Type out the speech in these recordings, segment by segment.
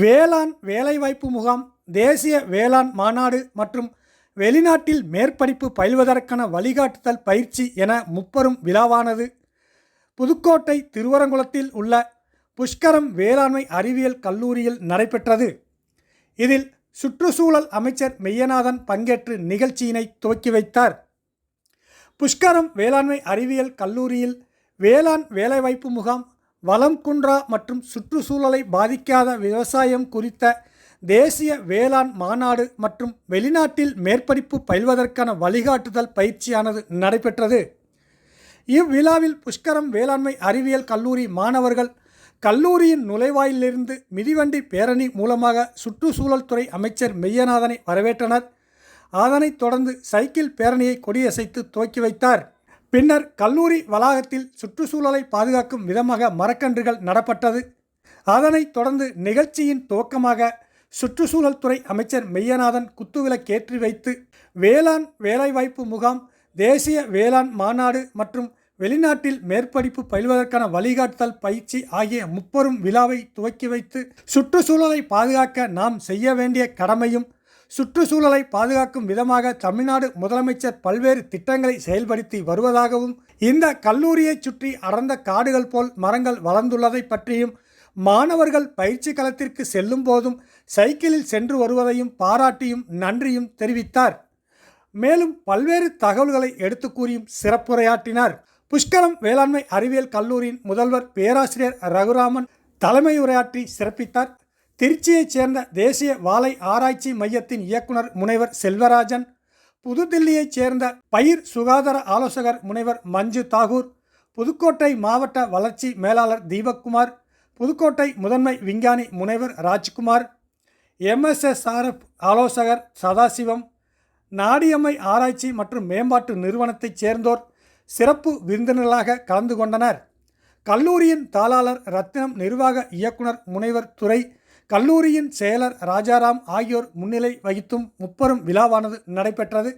வேளாண் வேலைவாய்ப்பு முகாம் தேசிய வேளாண் மாநாடு மற்றும் வெளிநாட்டில் மேற்படிப்பு பயில்வதற்கான வழிகாட்டுதல் பயிற்சி என முப்பெரும் விழாவானது. புதுக்கோட்டை திருவரங்குளத்தில் உள்ள புஷ்கரம் வேளாண்மை அறிவியல் கல்லூரியில் நடைபெற்றது. இதில் சுற்றுச்சூழல் அமைச்சர் மெய்யநாதன் பங்கேற்று நிகழ்ச்சியினை துவக்கி வைத்தார். புஷ்கரம் வேளாண்மை அறிவியல் கல்லூரியில் வேளாண் வேலைவாய்ப்பு முகாம் வளம் குன்றா மற்றும் சுற்றுச்சூழலை பாதிக்காத விவசாயம் குறித்த தேசிய வேளாண் மாநாடு மற்றும் வெளிநாட்டில் மேற்படிப்பு பயில்வதற்கான வழிகாட்டுதல் பயிற்சியானது நடைபெற்றது. இவ்விழாவில் புஷ்கரம் வேளாண்மை அறிவியல் கல்லூரி மாணவர்கள் கல்லூரியின் நுழைவாயிலிருந்து மிதிவண்டி பேரணி மூலமாக சுற்றுச்சூழல் துறை அமைச்சர் மெய்யநாதனை வரவேற்றனர். அதனைத் தொடர்ந்து சைக்கிள் பேரணியை கொடியசைத்து துவக்கி வைத்தார். பின்னர் கல்லூரி வளாகத்தில் சுற்றுச்சூழலை பாதுகாக்கும் விதமாக மரக்கன்றுகள் நடப்பட்டது. அதனைத் தொடர்ந்து நிகழ்ச்சியின் துவக்கமாக சுற்றுச்சூழல் துறை அமைச்சர் மெய்யநாதன் குத்துவிலக்கேற்றி வைத்து வேளாண் வேலைவாய்ப்பு முகாம் தேசிய வேளாண் மாநாடு மற்றும் வெளிநாட்டில் மேற்படிப்பு பயில்வதற்கான வழிகாட்டுதல் பயிற்சி ஆகிய முப்பெரும் விழாவை துவக்கி வைத்து சுற்றுச்சூழலை பாதுகாக்க நாம் செய்ய வேண்டிய கடமையும் சுற்றுச்சூழலை பாதுகாக்கும் விதமாக தமிழ்நாடு முதலமைச்சர் பல்வேறு திட்டங்களை செயல்படுத்தி வருவதாகவும் இந்த கல்லூரியைச் சுற்றி அடர்ந்த காடுகள் போல் மரங்கள் வளர்ந்துள்ளதை பற்றியும் மாணவர்கள் பயிற்சி களத்திற்கு செல்லும் போதும் சைக்கிளில் சென்று வருவதையும் பாராட்டியும் நன்றியும் தெரிவித்தார். மேலும் பல்வேறு தகவல்களை எடுத்து கூறியும் சிறப்புரையாற்றினார். புஷ்கரம் வேளாண்மை அறிவியல் கல்லூரியின் முதல்வர் பேராசிரியர் ரகுராமன் தலைமையுரையாற்றி சிறப்பித்தார். திருச்சியைச் சேர்ந்த தேசிய வாழை ஆராய்ச்சி மையத்தின் இயக்குனர் முனைவர் செல்வராஜன் புதுதில்லியைச் சேர்ந்த பயிர் சுகாதார ஆலோசகர் முனைவர் மஞ்சு தாகூர் புதுக்கோட்டை மாவட்ட வளர்ச்சி மேலாளர் தீபக்குமார் புதுக்கோட்டை முதன்மை விஞ்ஞானி முனைவர் ராஜ்குமார் எம்எஸ்எஸ்ஆர்எஃப் ஆலோசகர் சதாசிவம் நாடியம்மை ஆராய்ச்சி மற்றும் மேம்பாட்டு நிறுவனத்தைச் சேர்ந்தோர் சிறப்பு விருந்தினர்களாக கலந்து கொண்டனர். கல்லூரியின் தாளாளர் ரத்தினம் நிர்வாக இயக்குனர் முனைவர் துறை கல்லூரியின் செயலர் ராஜாராம் ஆகியோர் முன்னிலை வகித்தும் முப்பெரும் விழாவானது நடைபெற்றது.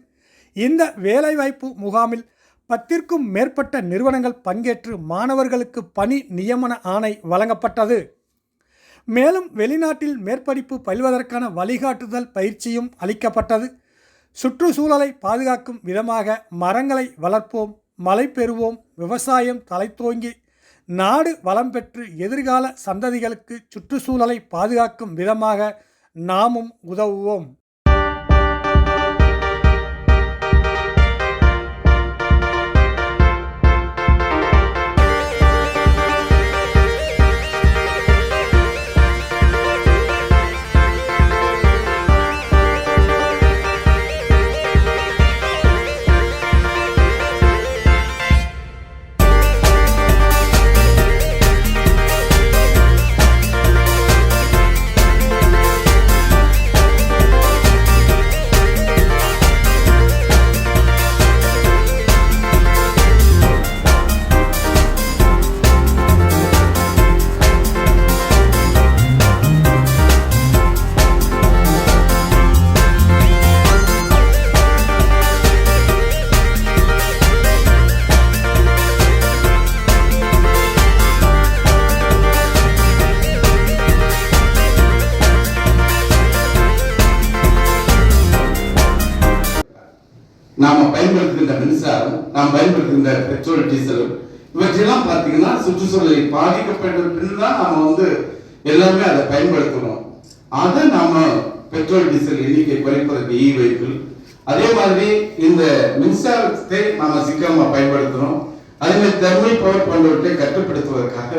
இந்த வேலைவாய்ப்பு முகாமில் பத்திற்கும் மேற்பட்ட நிறுவனங்கள் பங்கேற்று மாணவர்களுக்கு பணி நியமன ஆணை வழங்கப்பட்டது. மேலும் வெளிநாட்டில் மேற்படிப்பு பயில்வதற்கான வழிகாட்டுதல் பயிற்சியும் அளிக்கப்பட்டது. சுற்றுச்சூழலை பாதுகாக்கும் விதமாக மரங்களை வளர்ப்போம் மழை பெறுவோம் விவசாயம் தலைத்தோங்கி நாடு வளம் பெற்று எதிர்கால சந்ததிகளுக்கு சுற்றுச்சூழலை பாதுகாக்கும் விதமாக நாமும் உதவுவோம். நாம பயன்படுத்துகின்ற மின்சாரம் நாம் பயன்படுத்துகின்ற பெட்ரோல் டீசல் இவற்றையெல்லாம் பார்த்தீங்கன்னா சுற்றுச்சூழலை பாதிக்கப்பட்ட பின் தான் நாம வந்து எல்லாமே அதை பயன்படுத்தணும் அதை நாம பெட்ரோல் டீசல் எண்ணிக்கை குறைப்பதற்கு இ வெஹிக்கிள் அதே மாதிரி இந்த மின்சாரத்தை நாம சிக்கனமா பயன்படுத்தணும் அதே மாதிரி தெர்மல் பவர் போன்றவற்றை கட்டுப்படுத்துவதற்காக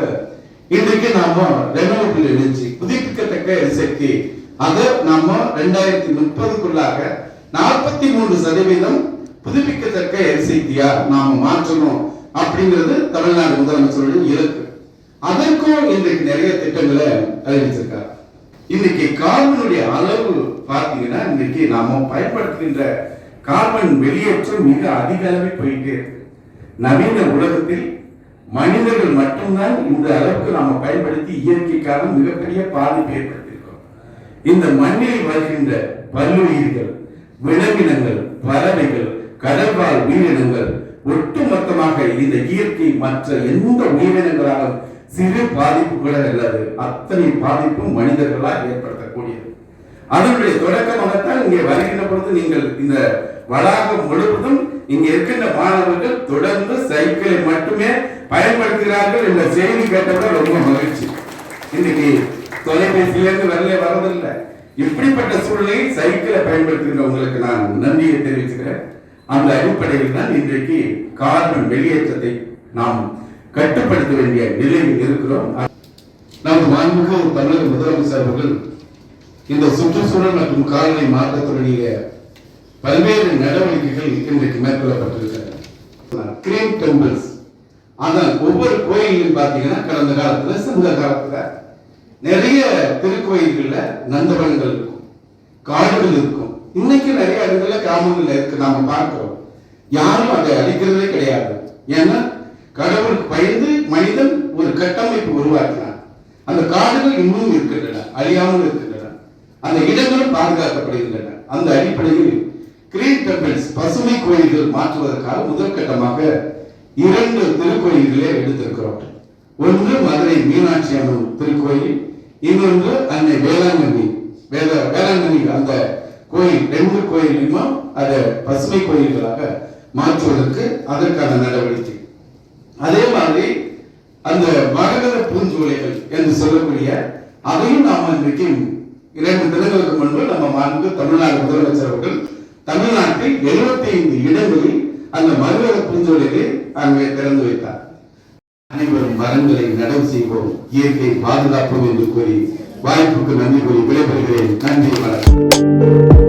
இன்றைக்கு நாம ரெனோவபிள் எனர்ஜி புதுப்பிக்கத்தக்க எரிசக்தி. அதை நாம ரெண்டாயிரத்தி முப்பதுக்குள்ளாக நாற்பத்தி மூன்று சதவீதம் புதுப்பிக்கத்தக்க எரிசக்தியா நாம மாற்றணும் அப்படிங்கிறது தமிழ்நாடு முதலமைச்சருடைய இலக்கு. அதற்கும் இன்றைக்கு நிறைய திட்டங்களை அறிவிச்சிருக்கார். இன்னைக்கு கார்பனுடைய அளவு பார்த்தீங்கன்னா இன்னைக்கு நாம பயன்படுத்துகின்ற கார்பன் வெளியேற்றம் மிக அதிக அளவில் போயிட்டே இருக்கு. நவீன உலகத்தில் மனிதர்கள் மட்டும்தான் இந்த அளவுக்கு நாம பயன்படுத்தி இயற்கைக்காக மிகப்பெரிய பாதிப்பு ஏற்படுத்தியிருக்கோம். இந்த மண்ணில் வருகின்ற பல்லுயிர்கள் விலங்கினங்கள் பறவைகள் கடல்வாழ் உயிரினங்கள் ஒட்டுமொத்தமாக இந்த இயற்கை மற்ற எந்த உயிரினங்களாலும் சிறு பாதிப்பு கூட இல்லாது அத்தனை பாதிப்பும் மனிதர்களால் ஏற்படுத்தக்கூடியது. அதனுடைய தொடக்கமாகத்தான் இங்கே வருகின்ற பொழுது நீங்கள் இந்த வளாகம் முழுவதும் இங்க இருக்கின்ற மாணவர்கள் தொடர்ந்து சைக்கிளை மட்டுமே பயன்படுத்துகிறார்கள் என்ற செய்தி கேட்டவுடன் ரொம்ப மகிழ்ச்சி. இன்னைக்கு தொலைபேசியிலிருந்து வரல வரதில்லை இப்படிப்பட்ட சூழ்நிலையில் சைக்கிளை பயன்படுத்துகின்ற உங்களுக்கு நான் நன்றியை தெரிவிச்சுக்கிறேன். அந்த அடிப்படையில் தான் இன்றைக்கு கார்பன் வெளியேற்றத்தை நாம் கட்டுப்படுத்த வேண்டிய நிலையில் இருக்கிறோம். நமது மாண்புமிகு தமிழக முதலமைச்சர் அவர்கள் இந்த சுற்றுச்சூழல் மற்றும் காலநிலை மாற்றத்துடைய பல்வேறு நடவடிக்கைகள் இன்றைக்கு மேற்கொள்ளப்பட்டிருக்கிறது. கிரீன் டெம்பிள்ஸ் ஆனால் ஒவ்வொரு கோயிலும் பார்த்தீங்கன்னா கடந்த காலத்துல சங்க காலத்துல நிறைய திருக்கோயில்கள்ல நந்தவனங்கள் இருக்கும். காடுகள் இருக்கும். இன்னைக்கு நிறைய இடங்கள்ல கிராமங்கள்ல இருக்கு. நாம பார்க்கிறோம். யாரும் அதை அழிக்கிறதே கிடையாது. ஏன்னா கடவுளுக்கு பயந்து மனிதன் ஒரு கட்டமைப்பு உருவாக்கினான் அந்த காடுகள் இன்னும் இருக்கின்றன அழியாமல் இருக்கின்றன. அந்த இடங்களும் பாதுகாக்கப்படுகின்றன. அந்த அடிப்படையில் கிரீன் டெம்பிள்ஸ் பசுமை கோயில்கள் மாற்றுவதற்காக முதல் கட்டமாக இரண்டு திருக்கோயில்களே எடுத்திருக்கிறோம். ஒன்று மதுரை மீனாட்சி அம்மன் திருக்கோயில் இன்னொன்று அன்னை வேளாங்கண்ணி வேத வேளாங்கண்ணி அந்த கோயில் ரெண்டு கோயிலுமா அதை பசுமை கோயில்களாக மாற்றுவதற்கு அதற்கான நடவடிக்கை. அதே மாதிரி அந்த மரகத பூஞ்சோலைகள் என்று சொல்லக்கூடிய அதையும் நாம் இன்றைக்கு இரண்டு தினங்களுக்கு முன்பு நம்ம மாண்பு தமிழ்நாடு முதலமைச்சர் அவர்கள் தமிழ்நாட்டில் 75 ஐந்து இடங்களில் அந்த மருவக பூஞ்சோலைகளை அங்கே திறந்து வைத்தார். அனைவரும் மரங்களை நடவு செய்வோம். இயற்கை பாதுகாப்போம் என்று கூறி வாய்ப்புக்கு நன்றி கூறி விடைபெறுகிறேன். நன்றி வணக்கம்.